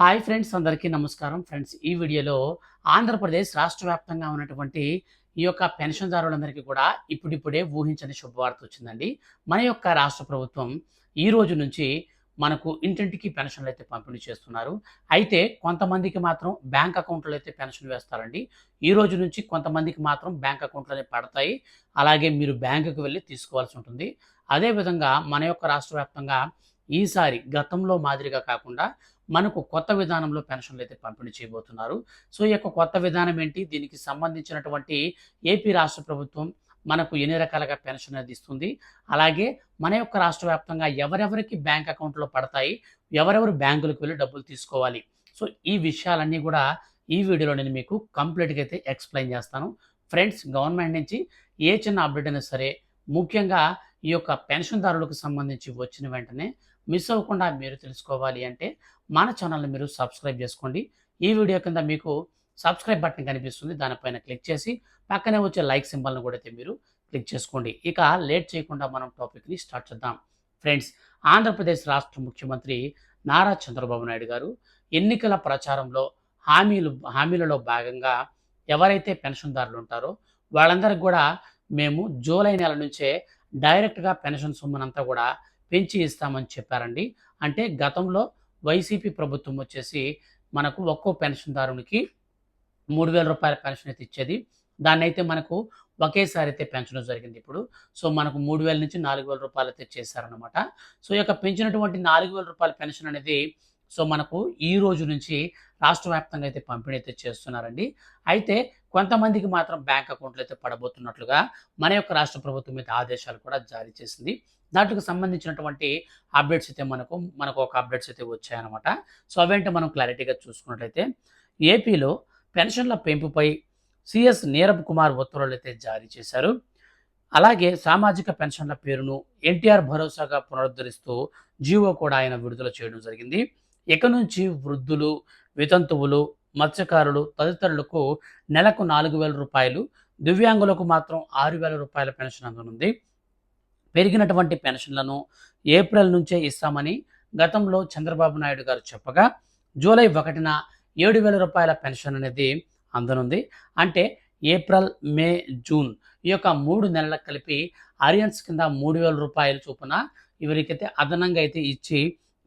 Hi friends అందరికీ నమస్కారం. Friends ఈ వీడియోలో ఆంధ్రప్రదేశ్ రాష్ట్ర వ్యాప్తంగా ఉన్నటువంటి ఈ యొక్క పెన్షన్దారులందరికీ కూడా ఇప్పుడిప్పుడే ఊహించని శుభవార్త వచ్చిందండి. మన యొక్క రాష్ట్ర ప్రభుత్వం ఈ రోజు నుంచి మనకు ఇంటింటికి పెన్షన్లు అయితే పంపిణీ చేస్తున్నారు. అయితే కొంతమందికి మాత్రం బ్యాంక్ అకౌంట్లో అయితే పెన్షన్ వేస్తారండి. ఈ రోజు నుంచి కొంతమందికి మాత్రం బ్యాంక్ అకౌంట్లోనే పడతాయి. అలాగే మీరు బ్యాంకుకి వెళ్ళి తీసుకోవాల్సి ఉంటుంది. అదేవిధంగా మన యొక్క రాష్ట్ర వ్యాప్తంగా ఈసారి గతంలో మాదిరిగా కాకుండా మనకు కొత్త విధానంలో పెన్షన్లు అయితే పంపిణీ చేయబోతున్నారు. సో ఈ యొక్క కొత్త విధానం ఏంటి? దీనికి సంబంధించినటువంటి ఏపీ రాష్ట్ర ప్రభుత్వం మనకు ఎన్ని రకాలుగా పెన్షన్ అనేది ఇస్తుంది? అలాగే మన యొక్క రాష్ట్ర వ్యాప్తంగా ఎవరెవరికి బ్యాంక్ అకౌంట్లో పడతాయి? ఎవరెవరు బ్యాంకులకు వెళ్ళి డబ్బులు తీసుకోవాలి? సో ఈ విషయాలన్నీ కూడా ఈ వీడియోలో నేను మీకు కంప్లీట్గా అయితే ఎక్స్ప్లెయిన్ చేస్తాను. ఫ్రెండ్స్ గవర్నమెంట్ నుంచి ఏ చిన్న అప్డేట్ అయినా సరే ముఖ్యంగా ఈ యొక్క పెన్షన్దారులకు సంబంధించి వచ్చిన వెంటనే మిస్ అవ్వకుండా మీరు తెలుసుకోవాలి అంటే మన ఛానల్ని మీరు సబ్స్క్రైబ్ చేసుకోండి. ఈ వీడియో కింద మీకు సబ్స్క్రైబ్ బటన్ కనిపిస్తుంది. దానిపైన క్లిక్ చేసి పక్కనే వచ్చే లైక్ సింబల్ని కూడా అయితే మీరు క్లిక్ చేసుకోండి. ఇక లేట్ చేయకుండా మనం టాపిక్ని స్టార్ట్ చేద్దాం. ఫ్రెండ్స్ ఆంధ్రప్రదేశ్ రాష్ట్ర ముఖ్యమంత్రి నారా చంద్రబాబు నాయుడు గారు ఎన్నికల ప్రచారంలో హామీలు హామీలలో భాగంగా ఎవరైతే పెన్షన్దారులు ఉంటారో వాళ్ళందరికీ కూడా మేము జూలై నెల నుంచే డైరెక్ట్గా పెన్షన్ సొమ్మునంతా కూడా పెంచి ఇస్తామని చెప్పారండి. అంటే గతంలో వైసీపీ ప్రభుత్వం వచ్చేసి మనకు ఒక్కో పెన్షన్దారునికి మూడు వేల రూపాయల పెన్షన్ అయితే ఇచ్చేది. దాన్ని అయితే మనకు ఒకేసారి అయితే పెంచడం జరిగింది ఇప్పుడు. సో మనకు మూడు వేల నుంచి నాలుగు వేల రూపాయలు అయితే చేశారనమాట సో ఈ యొక్క పెంచినటువంటి నాలుగు వేల రూపాయల పెన్షన్ అనేది సో మనకు ఈ రోజు నుంచి రాష్ట్ర వ్యాప్తంగా అయితే పంపిణీ అయితే చేస్తున్నారండి. అయితే కొంతమందికి మాత్రం బ్యాంక్ అకౌంట్లు అయితే పడబోతున్నట్లుగా మన యొక్క రాష్ట్ర ప్రభుత్వం మీద ఆదేశాలు కూడా జారీ చేసింది. దాంట్లోకి సంబంధించినటువంటి అప్డేట్స్ అయితే మనకు మనకు ఒక అప్డేట్స్ అయితే వచ్చాయన్నమాట. సో అవేంటి మనం క్లారిటీగా చూసుకున్నట్లయితే ఏపీలో పెన్షన్ల పెంపుపై సిఎస్ నీరబ్ కుమార్ ఉత్తర్వులు అయితే జారీ చేశారు. అలాగే సామాజిక పెన్షన్ల పేరును ఎన్టీఆర్ భరోసాగా పునరుద్ధరిస్తూ జీవో కూడా ఆయన విడుదల చేయడం జరిగింది. ఇక నుంచి వృద్ధులు వితంతువులు మత్స్యకారులు తదితరులకు నెలకు నాలుగు వేల రూపాయలు దివ్యాంగులకు మాత్రం ఆరు వేల రూపాయల పెన్షన్ అందనుంది. పెరిగినటువంటి పెన్షన్లను ఏప్రిల్ నుంచే ఇస్తామని గతంలో చంద్రబాబు నాయుడు గారు చెప్పగా జూలై ఒకటిన ఏడు వేల రూపాయల పెన్షన్ అనేది అందనుంది. అంటే ఏప్రిల్ మే జూన్ ఈ యొక్క మూడు నెలలకు కలిపి అరియన్స్ కింద మూడు వేల రూపాయల చొప్పున ఎవరికైతే అదనంగా అయితే ఇచ్చి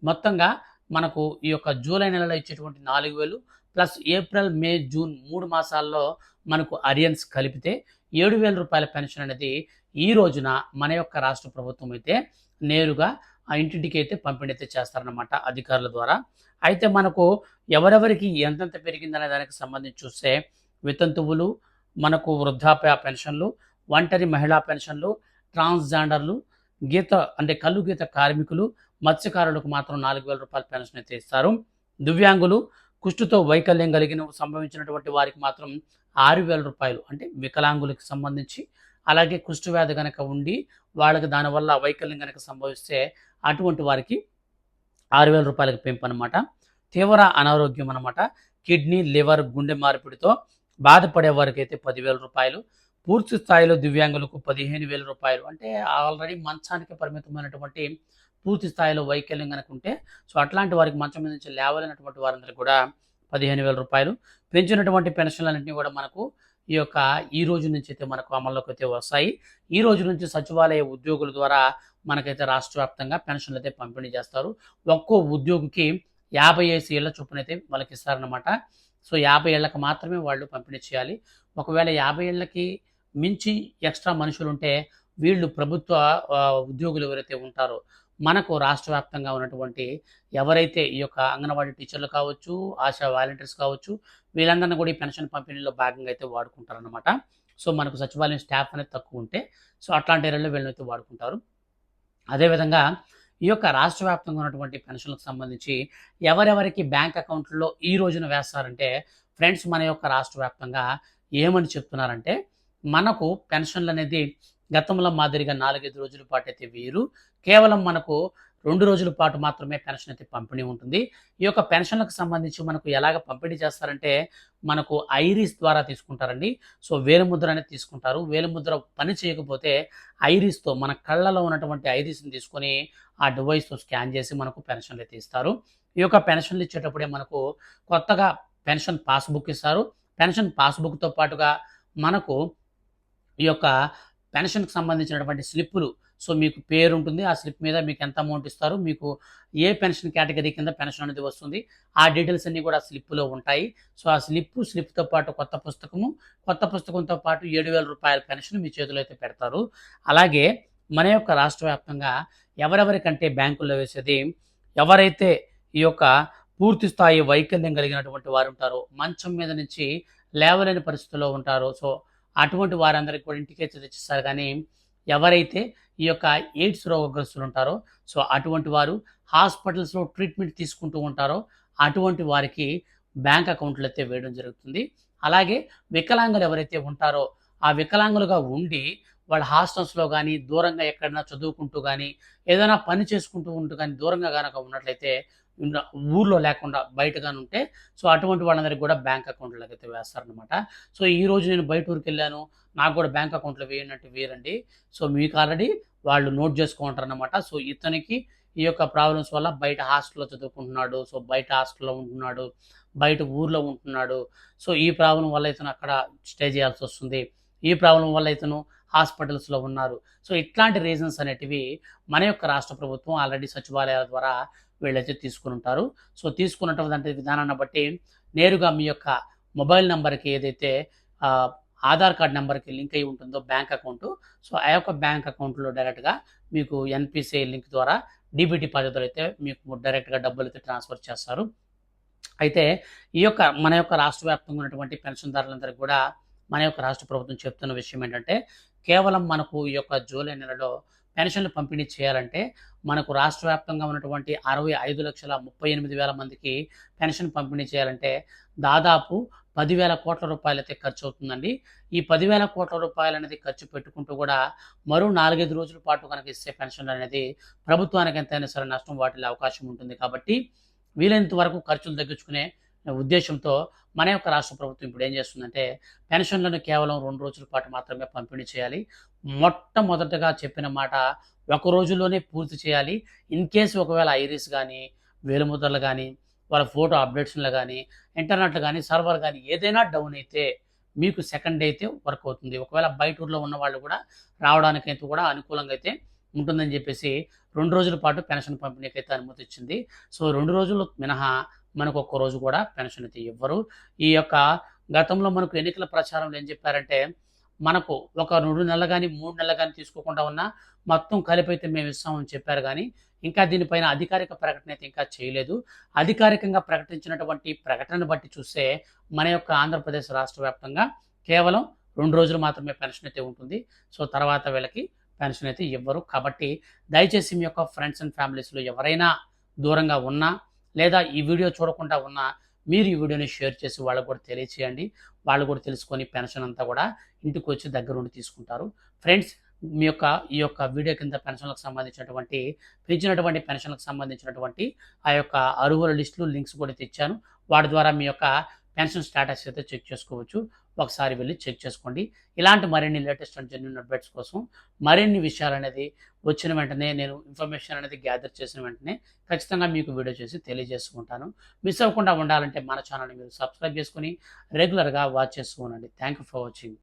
మొత్తంగా మనకు ఈ యొక్క జూలై నెలలో ఇచ్చేటువంటి నాలుగు వేలు ప్లస్ ఏప్రిల్ మే జూన్ మూడు మాసాల్లో మనకు అరియన్స్ కలిపితే ఏడు వేల రూపాయల పెన్షన్ అనేది ఈ రోజున మన యొక్క రాష్ట్ర ప్రభుత్వం అయితే నేరుగా ఆ ఇంటింటికి అయితే పంపిణీ అయితే చేస్తారనమాట అధికారుల ద్వారా. అయితే మనకు ఎవరెవరికి ఎంతెంత పెరిగిందనే దానికి సంబంధించి చూస్తే వితంతువులు మనకు వృద్ధాప్య పెన్షన్లు ఒంటరి మహిళా పెన్షన్లు ట్రాన్స్జెండర్లు గీత అంటే కళ్ళు గీత కార్మికులు మత్స్యకారులకు మాత్రం నాలుగు వేల రూపాయల పెన్షన్ అయితే ఇస్తారు. దివ్యాంగులు కుష్టుతో వైకల్యం కలిగిన సంభవించినటువంటి వారికి మాత్రం ఆరు వేల రూపాయలు అంటే వికలాంగులకు సంబంధించి అలాగే కుష్టు వ్యాధి కనుక ఉండి వాళ్ళకి దానివల్ల వైకల్యం కనుక సంభవిస్తే అటువంటి వారికి ఆరు వేల రూపాయలకు పెంపు అనమాట తీవ్ర అనారోగ్యం అనమాట కిడ్నీ లివర్ గుండె మార్పిడితో బాధపడే వారికి అయితే పదివేల రూపాయలు. పూర్తి స్థాయిలో దివ్యాంగులకు పదిహేను వేల రూపాయలు. అంటే ఆల్రెడీ మంచానికి పరిమితమైనటువంటి పూర్తి స్థాయిలో వైకల్యం కనుక ఉంటే సో అట్లాంటి వారికి మంచం మీద నుంచి లేవలేనటువంటి వారందరికీ కూడా పదిహేను వేల రూపాయలు. పెంచినటువంటి పెన్షన్లన్నింటినీ కూడా మనకు ఈ యొక్క ఈ రోజు నుంచి అయితే మనకు అమల్లోకి అయితే వస్తాయి. ఈ రోజు నుంచి సచివాలయ ఉద్యోగుల ద్వారా మనకైతే రాష్ట్ర వ్యాప్తంగా పెన్షన్లు అయితే పంపిణీ చేస్తారు. ఒక్కో ఉద్యోగికి యాభై ఐదు ఏళ్ళ చొప్పున అయితే వాళ్ళకి ఇస్తారనమాట సో యాభై ఏళ్ళకి మాత్రమే వాళ్ళు పంపిణీ చేయాలి. ఒకవేళ యాభై ఏళ్ళకి మించి ఎక్స్ట్రా మనుషులు ఉంటే వీళ్ళు ప్రభుత్వ ఉద్యోగులు ఎవరైతే ఉంటారో మనకు రాష్ట్ర వ్యాప్తంగా ఉన్నటువంటి ఎవరైతే ఈ యొక్క అంగన్వాడీ టీచర్లు కావచ్చు ఆశా వాలంటీర్స్ కావచ్చు వీళ్ళందరినీ కూడా ఈ పెన్షన్ పంపిణీలో భాగంగా అయితే వాడుకుంటారనమాట సో మనకు సచివాలయం స్టాఫ్ అనేది తక్కువ ఉంటే సో అట్లాంటి ఏరియాలో వీళ్ళనైతే వాడుకుంటారు. అదేవిధంగా ఈ యొక్క రాష్ట్ర వ్యాప్తంగా ఉన్నటువంటి పెన్షన్లకు సంబంధించి ఎవరెవరికి బ్యాంక్ అకౌంట్లో ఈ రోజున వేస్తారంటే ఫ్రెండ్స్ మన యొక్క రాష్ట్ర వ్యాప్తంగా ఏమని చెప్తున్నారంటే మనకు పెన్షన్లు అనేది గతంలో మాదిరిగా నాలుగైదు రోజుల పాటు అయితే వీరు కేవలం మనకు రెండు రోజుల పాటు మాత్రమే పెన్షన్ అయితే పంపిణీ ఉంటుంది. ఈ యొక్క పెన్షన్లకు సంబంధించి మనకు ఎలాగ పంపిణీ చేస్తారంటే మనకు ఐరిస్ ద్వారా తీసుకుంటారండి. సో వేలుముద్ర అనేది తీసుకుంటారు. వేలుముద్ర పని చేయకపోతే ఐరిస్తో మన కళ్ళలో ఉన్నటువంటి ఐరిస్ని తీసుకొని ఆ డివైస్తో స్కాన్ చేసి మనకు పెన్షన్లు అయితే ఇస్తారు. ఈ యొక్క పెన్షన్లు ఇచ్చేటప్పుడే మనకు కొత్తగా పెన్షన్ పాస్బుక్ ఇస్తారు. పెన్షన్ పాస్బుక్తో పాటుగా మనకు ఈ యొక్క పెన్షన్కి సంబంధించినటువంటి స్లిప్పులు. సో మీకు పేరు ఉంటుంది ఆ స్లిప్ మీద మీకు ఎంత అమౌంట్ ఇస్తారు? మీకు ఏ పెన్షన్ కేటగిరీ కింద పెన్షన్ అనేది వస్తుంది? ఆ డీటెయిల్స్ అన్నీ కూడా స్లిప్పులో ఉంటాయి. సో ఆ స్లిప్ స్లిప్తో పాటు కొత్త పుస్తకము. కొత్త పుస్తకంతో పాటు ఏడు వేల రూపాయల పెన్షన్ మీ చేతిలో అయితే పెడతారు. అలాగే మన యొక్క రాష్ట్ర వ్యాప్తంగా ఎవరెవరికంటే బ్యాంకుల్లో వేసేది ఎవరైతే ఈ యొక్క పూర్తి స్థాయి వైకల్యం కలిగినటువంటి వారు ఉంటారో మంచం మీద నుంచి లేవలేని పరిస్థితుల్లో ఉంటారో సో అటువంటి వారందరికీ కూడా ఇంటికే తెచ్చిస్తారు కానీ ఎవరైతే ఈ యొక్క ఎయిడ్స్ రోగగ్రస్తులు ఉంటారో సో అటువంటి వారు హాస్పిటల్స్లో ట్రీట్మెంట్ తీసుకుంటూ ఉంటారో అటువంటి వారికి బ్యాంక్ అకౌంట్లు అయితే వేయడం జరుగుతుంది. అలాగే వికలాంగులు ఎవరైతే ఉంటారో ఆ వికలాంగులుగా ఉండి వాళ్ళ హాస్టల్స్లో కానీ దూరంగా ఎక్కడైనా చదువుకుంటూ కానీ ఏదైనా పని చేసుకుంటూ ఉంటూ కానీ దూరంగా కనుక ఉన్నట్లయితే ఊర్లో లేకుండా బయటగానే ఉంటే సో అటువంటి వాళ్ళందరికీ కూడా బ్యాంక్ అకౌంట్లోకి అయితే వేస్తారనమాట సో ఈ రోజు నేను బయట ఊరికి వెళ్ళాను నాకు కూడా బ్యాంక్ అకౌంట్లో వేయనట్టు వేరండి. సో మీకు ఆల్రెడీ వాళ్ళు నోట్ చేసుకుంటారు అనమాట సో ఇతనికి ఈ యొక్క ప్రాబ్లమ్స్ వల్ల బయట హాస్టల్లో చదువుకుంటున్నాడు సో బయట హాస్టల్లో ఉంటున్నాడు బయట ఊర్లో ఉంటున్నాడు. సో ఈ ప్రాబ్లం వల్ల ఇతను అక్కడ స్టే చేయాల్సి వస్తుంది. ఈ ప్రాబ్లం వల్ల ఇతను హాస్పిటల్స్లో ఉన్నారు. సో ఇట్లాంటి రీజన్స్ అనేటివి మన యొక్క రాష్ట్ర ప్రభుత్వం ఆల్రెడీ సచివాలయాల ద్వారా వీళ్ళైతే తీసుకుని ఉంటారు. సో తీసుకున్నటువంటి విధానాన్ని బట్టి నేరుగా మీ యొక్క మొబైల్ నెంబర్కి ఏదైతే ఆధార్ కార్డ్ నెంబర్కి లింక్ అయి ఉంటుందో బ్యాంక్ అకౌంట్ సో ఆ యొక్క బ్యాంక్ అకౌంట్లో డైరెక్ట్గా మీకు ఎన్పిసిఐ లింక్ ద్వారా డీబీటీ పద్ధతులు అయితే మీకు డైరెక్ట్గా డబ్బులు అయితే ట్రాన్స్ఫర్ చేస్తారు. అయితే ఈ యొక్క మన యొక్క రాష్ట్ర వ్యాప్తంగా ఉన్నటువంటి పెన్షన్దారులందరికీ కూడా మన యొక్క రాష్ట్ర ప్రభుత్వం చెప్తున్న విషయం ఏంటంటే కేవలం మనకు ఈ యొక్క జూలై నెలలో పెన్షన్లు పంపిణీ చేయాలంటే మనకు రాష్ట్ర వ్యాప్తంగా ఉన్నటువంటి అరవై ఐదు లక్షల ముప్పై ఎనిమిది వేల మందికి పెన్షన్ పంపిణీ చేయాలంటే దాదాపు పదివేల కోట్ల రూపాయలు అయితే ఖర్చు అవుతుందండి. ఈ పదివేల కోట్ల రూపాయలు అనేది ఖర్చు పెట్టుకుంటూ కూడా మరో నాలుగైదు రోజుల పాటు కనుక ఇస్తే పెన్షన్లు అనేది ప్రభుత్వానికి ఎంతైనా సరే నష్టం వాటిల్లే అవకాశం ఉంటుంది కాబట్టి వీలైనంత వరకు ఖర్చులు తగ్గించుకునే ఉద్దేశంతో మన యొక్క రాష్ట్ర ప్రభుత్వం ఇప్పుడు ఏం చేస్తుందంటే పెన్షన్లను కేవలం రెండు రోజుల పాటు మాత్రమే పంపిణీ చేయాలి. మొట్టమొదటగా చెప్పిన మాట ఒక రోజులోనే పూర్తి చేయాలి. ఇన్ కేసు ఒకవేళ ఐరిస్ కానీ వేలుముద్రలు కానీ వాళ్ళ ఫోటో అప్డేషన్లు కానీ ఇంటర్నెట్లు కానీ సర్వర్ కానీ ఏదైనా డౌన్ అయితే మీకు సెకండ్ డే అయితే వర్క్ అవుతుంది. ఒకవేళ బయట ఊర్లో ఉన్న వాళ్ళు కూడా రావడానికైతే కూడా అనుకూలంగా అయితే ఉంటుందని చెప్పేసి రెండు రోజుల పాటు పెన్షన్ పంపిణీకి అయితే అనుమతి ఇచ్చింది. సో రెండు రోజులు మినహా మనకు ఒక్క రోజు కూడా పెన్షన్ అయితే ఇవ్వరు. ఈ యొక్క గతంలో మనకు ఎన్నికల ప్రచారంలో ఏం చెప్పారంటే మనకు ఒక రెండు నెలలు కానీ మూడు నెలలు కానీ తీసుకోకుండా ఉన్నా మొత్తం కలిపైతే మేము ఇస్తామని చెప్పారు కానీ ఇంకా దీనిపైన అధికారిక ప్రకటన అయితే ఇంకా చేయలేదు. అధికారికంగా ప్రకటించినటువంటి ప్రకటనను బట్టి చూస్తే మన యొక్క ఆంధ్రప్రదేశ్ రాష్ట్ర వ్యాప్తంగా కేవలం రెండు రోజులు మాత్రమే పెన్షన్ అయితే ఉంటుంది. సో తర్వాత వీళ్ళకి పెన్షన్ అయితే ఇవ్వరు. కాబట్టి దయచేసి మీ యొక్క ఫ్రెండ్స్ అండ్ ఫ్యామిలీస్లో ఎవరైనా దూరంగా ఉన్నా లేదా ఈ వీడియో చూడకుండా ఉన్న మీరు ఈ వీడియోని షేర్ చేసి వాళ్ళకు కూడా తెలియచేయండి. వాళ్ళు కూడా తెలుసుకొని పెన్షన్ అంతా కూడా ఇంటికి వచ్చి దగ్గర ఉండి తీసుకుంటారు. ఫ్రెండ్స్ మీ యొక్క ఈ యొక్క వీడియో కింద పెన్షన్లకు సంబంధించినటువంటి పెంచినటువంటి పెన్షన్లకు సంబంధించినటువంటి ఆ యొక్క అరువుల లిస్టులు లింక్స్ కూడా తెచ్చాను. వాటి ద్వారా మీ యొక్క పెన్షన్ స్టేటస్ అయితే చెక్ చేసుకోవచ్చు. ఒకసారి వెళ్ళి చెక్ చేసుకోండి. ఇలాంటి మరిన్ని లేటెస్ట్ అండ్ జెన్యున్ అప్డేట్స్ కోసం మరిన్ని విషయాలు అనేది వచ్చిన వెంటనే నేను ఇన్ఫర్మేషన్ అనేది గ్యాదర్ చేసిన వెంటనే ఖచ్చితంగా మీకు వీడియో చేసి తెలియజేసుకుంటాను. మిస్ అవ్వకుండా ఉండాలంటే మన ఛానల్ని మీరు సబ్స్క్రైబ్ చేసుకుని రెగ్యులర్గా వాచ్ చేస్తూ ఉండండి థ్యాంక్ యూ ఫర్ వాచింగ్.